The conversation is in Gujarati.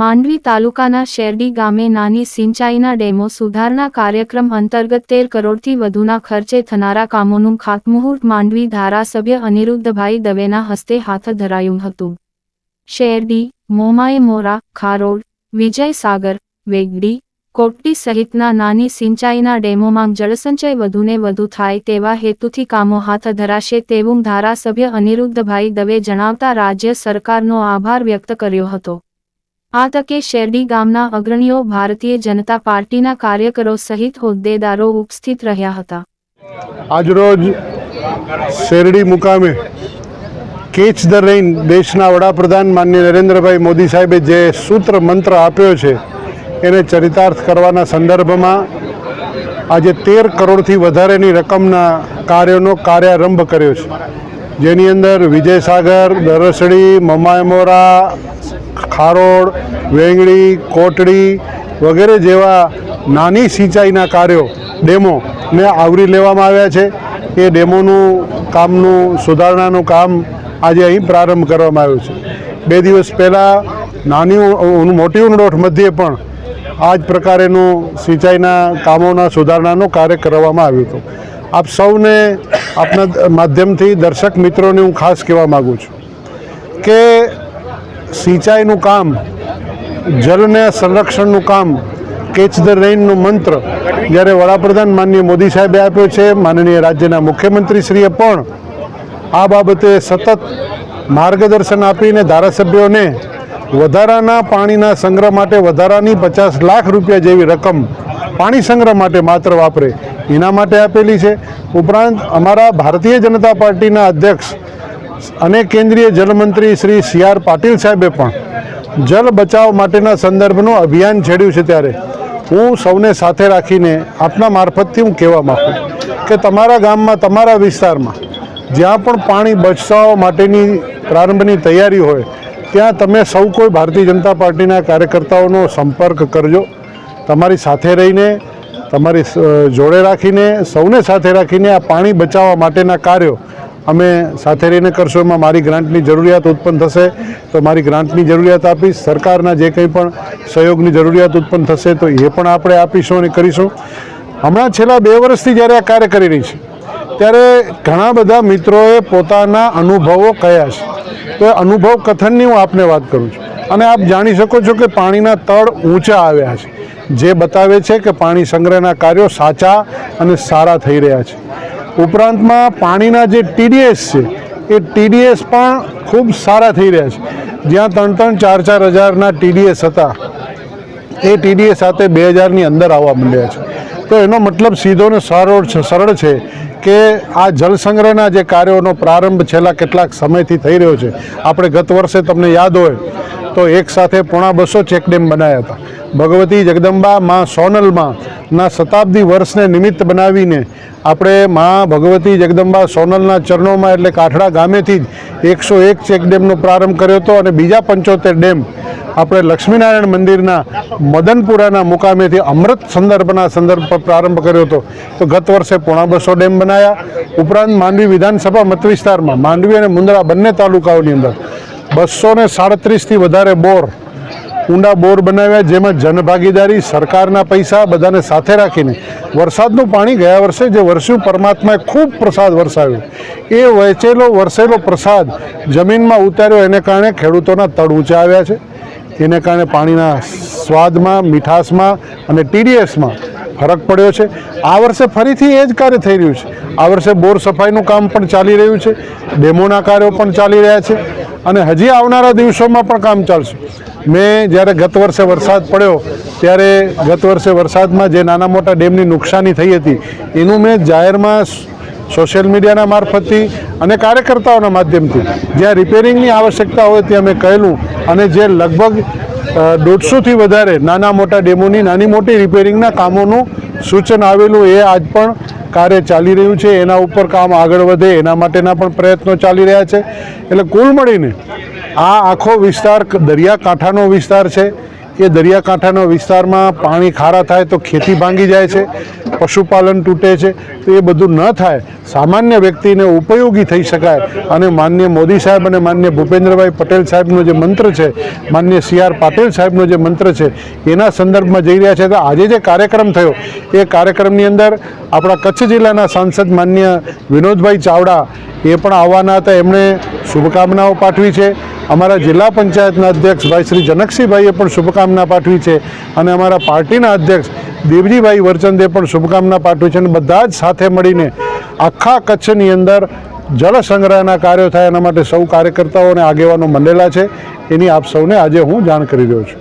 માંડવી તાલુકાના શેરડી ગામે નાની સિંચાઈના ડેમો સુધારણા કાર્યક્રમ અંતર્ગત તેર કરોડથી વધુના ખર્ચે થનારા કામોનું ખાતમુહૂર્ત માંડવી ધારાસભ્ય અનિરુદ્ધભાઈ દવેના હસ્તે હાથ ધરાયું હતું. શેરડી, મોમાએ મોરા ખારોડ વિજય સાગર વેગડી કોટડી સહિતના નાની સિંચાઈના ડેમોમાં જળસંચય વધુને વધુ થાય તેવા હેતુથી કામો હાથ ધરાશે તેવું ધારાસભ્ય અનિરુદ્ધભાઈ દવે જણાવતા રાજ્ય સરકારનો આભાર વ્યક્ત કર્યો હતો. આ તકે શેરડી ગામના અગ્રણીઓ ભારતીય જનતા પાર્ટીના કાર્યકરો સહિત હોદ્દેદારો ઉપસ્થિત રહ્યા હતા. આજરોજ શેરડી મુકામે કેચ ધ રેઇન દેશના વડાપ્રધાન માનનીય નરેન્દ્રભાઈ મોદી સાહેબે જે સૂત્ર મંત્ર આપ્યો છે, એને ચરિતાર્થ કરવાના સંદર્ભમાં આજે તેર કરોડથી વધારેની રકમના કાર્યોનો કાર્યારંભ કર્યો છે. જેની અંદર વિજયસાગર, દરસડી મમાયમોરા ખારોડ વેંગડી કોટડી વગેરે જેવા નાની સિંચાઈના કાર્યો ડેમોને આવરી લેવામાં આવ્યા છે. એ ડેમોનું કામનું સુધારણાનું કામ આજે અહીં પ્રારંભ કરવામાં આવ્યું છે. બે દિવસ પહેલાં નાની મોટી ઉંડોઠ મધ્યે પણ આ જ પ્રકારેનું સિંચાઈના કામોના સુધારણાનું કાર્ય કરવામાં આવ્યું હતું. આપ સૌને આપના માધ્યમથી દર્શક મિત્રોને હું ખાસ કહેવા માગું છું કે સિંચાઈનું કામ, જળને સંરક્ષણનું કામ કેચ ધ રેઇનનું મંત્ર જ્યારે વડાપ્રધાન માનનીય મોદી સાહેબે આપ્યો છે, માનનીય રાજ્યના મુખ્યમંત્રીશ્રીએ પણ આ બાબતે સતત માર્ગદર્શન આપીને ધારાસભ્યોને વધારાના પાણીના સંગ્રહ માટે વધારાની પચાસ લાખ રૂપિયા જેવી રકમ પાણી સંગ્રહ માટે માત્ર વાપરે, એના માટે આપેલી છે. ઉપરાંત અમારા ભારતીય જનતા પાર્ટીના અધ્યક્ષ અને કેન્દ્રીય જલમંત્રી શ્રી સી આર પાટીલ સાહેબે પણ જલ બચાવ માટેના સંદર્ભનું અભિયાન છેડ્યું છે ત્યારે. હું સૌને સાથે રાખીને આપના મારફતથી હું કહેવા માગું કે તમારા ગામમાં, તમારા વિસ્તારમાં જ્યાં પણ પાણી બચાવવા માટેની પ્રારંભની તૈયારી હોય, ત્યાં તમે સૌ કોઈ ભારતીય જનતા પાર્ટીના કાર્યકર્તાઓનો સંપર્ક કરજો. તમારી સાથે રહીને, તમારી જોડે રાખીને, સૌને સાથે રાખીને આ પાણી બચાવવા માટેના કાર્યો અમે સાથે રહીને કરશું. એમાં મારી ગ્રાન્ટની જરૂરિયાત ઉત્પન્ન થશે. તો મારી ગ્રાન્ટની જરૂરિયાત આપીશ સરકારના જે કંઈ પણ સહયોગની જરૂરિયાત ઉત્પન્ન થશે, તો એ પણ આપણે આપીશું અને કરીશું. હમણાં છેલ્લા બે વર્ષથી જ્યારે આ કાર્ય કરી રહી છે, ત્યારે ઘણા બધા મિત્રોએ પોતાના અનુભવો કહ્યા છે. તો એ અનુભવ કથનની હું આપને વાત કરું છું. અને આપ જાણી શકો છો કે પાણીના તળ ઊંચા આવ્યા છે. જે બતાવે છે કે પાણી સંગ્રહના કાર્યો સાચા અને સારા થઈ રહ્યા છે. ઉપરાંતમાં પાણીના જે ટીડીએસ છે, એ ટીડીએસ પણ ખૂબ સારા થઈ રહ્યા છે. જ્યાં ત્રણ ત્રણ ચાર ચાર હજારના ટીડીએસ હતા, એ ટીડીએસ સાથે બે હજારની અંદર આવવા માંડ્યા છે. તો એનો મતલબ સીધો ને સરળ સરળ છે કે આ જળસંગ્રહના જે કાર્યોનો પ્રારંભ છેલ્લા કેટલાક સમયથી થઈ રહ્યો છે. આપણે ગત વર્ષે તમને યાદ હોય તો એક સાથે પોણા બસો ચેકડેમ બનાવ્યા હતા. ભગવતી જગદંબા માં સોનલમાં ના શતાબ્દી વર્ષને નિમિત્ત બનાવીને આપણે માં ભગવતી જગદંબા સોનલના ચરણોમાં એટલે કાઠડા ગામેથી જ એકસો એક ચેકડેમનો પ્રારંભ કર્યો હતો અને બીજા પંચોતેર ડેમ આપણે લક્ષ્મીનારાયણ મંદિરના મદનપુરાના મુકામેથી અમૃત સંદર્ભના સંદર્ભ પર પ્રારંભ કર્યો હતો. તો ગત વર્ષે પોણા બસો ડેમ બનાવ્યા ઉપરાંત માંડવી વિધાનસભા મત વિસ્તારમાં માંડવી અને મુંદ્રા બંને તાલુકાઓની અંદર બસો ને સાડત્રીસથી વધારે બોર ઊંડા બોર બનાવ્યા, જેમાં જનભાગીદારી, સરકારના પૈસા બધાને સાથે રાખીને. વરસાદનું પાણી ગયા વર્ષે જે વરસ્યું પરમાત્માએ ખૂબ પ્રસાદ વરસાવ્યો. એ વહેંચેલો, વરસેલો પ્રસાદ જમીનમાં ઉતાર્યો, એને કારણે ખેડૂતોના તળ ઊંચા આવ્યા છે. એને કારણે પાણીના સ્વાદમાં, મીઠાશમાં અને ટીડીએસમાં ફરક પડ્યો છે. આ વર્ષે ફરીથી એ જ કાર્ય થઈ રહ્યું છે. આ વર્ષે બોર સફાઈનું કામ પણ ચાલી રહ્યું છે. ડેમોના કાર્યો પણ ચાલી રહ્યા છે. અને હજી આવનારા દિવસોમાં પણ કામ ચાલશે. મેં જ્યારે ગત વર્ષે વરસાદ પડ્યો, ત્યારે ગત વર્ષે વરસાદમાં જે નાના મોટા ડેમની નુકસાની થઈ હતી, એનું મેં જાહેરમાં સોશિયલ મીડિયાના મારફતથી અને કાર્યકર્તાઓના માધ્યમથી. જ્યાં રિપેરિંગની આવશ્યકતા હોય ત્યાં મેં કહેલું અને જે લગભગ દોઢસોથી વધારે નાના મોટા ડેમોની નાની મોટી રિપેરિંગના કામોનું સૂચન આવેલું એ આજ પણ કાર્ય ચાલી રહ્યું છે. એના ઉપર કામ આગળ વધે, એના માટેના પણ પ્રયત્નો ચાલી રહ્યા છે. એટલે કુલ મળીને આ આખો વિસ્તાર દરિયાકાંઠાનો વિસ્તાર છે. એ દરિયાકાંઠાના વિસ્તારમાં પાણી ખારા થાય તો ખેતી ભાંગી જાય છે. પશુપાલન તૂટે છે, તો એ બધું ન થાય, સામાન્ય વ્યક્તિને ઉપયોગી થઈ શકાય. અને માન્ય મોદી સાહેબ અને માન્ય ભૂપેન્દ્રભાઈ પટેલ સાહેબનો જે મંત્ર છે માન્ય સી આર પાટીલ સાહેબનો જે મંત્ર છે, એના સંદર્ભમાં જઈ રહ્યા છે. તો આજે જે કાર્યક્રમ થયો, એ કાર્યક્રમની અંદર આપણા કચ્છ જિલ્લાના સાંસદ માન્ય વિનોદભાઈ ચાવડા એ પણ આવવાના હતા. એમણે શુભકામનાઓ પાઠવી છે. અમારા જિલ્લા પંચાયતના અધ્યક્ષ ભાઈ શ્રી જનકસિંહભાઈએ પણ શુભકામના પાઠવી છે. અને અમારા પાર્ટીના અધ્યક્ષ દેવજીભાઈ વરચંદે પણ શુભકામના પાઠવી છે અને બધા જ સાથે મળીને આખા કચ્છની અંદર જળ સંગ્રહના કાર્યો થાય એના માટે સૌ કાર્યકર્તાઓ અને આગેવાનો મંડેલા છે. એની આપ સૌને આજે હું જાણ કરી રહ્યો છું.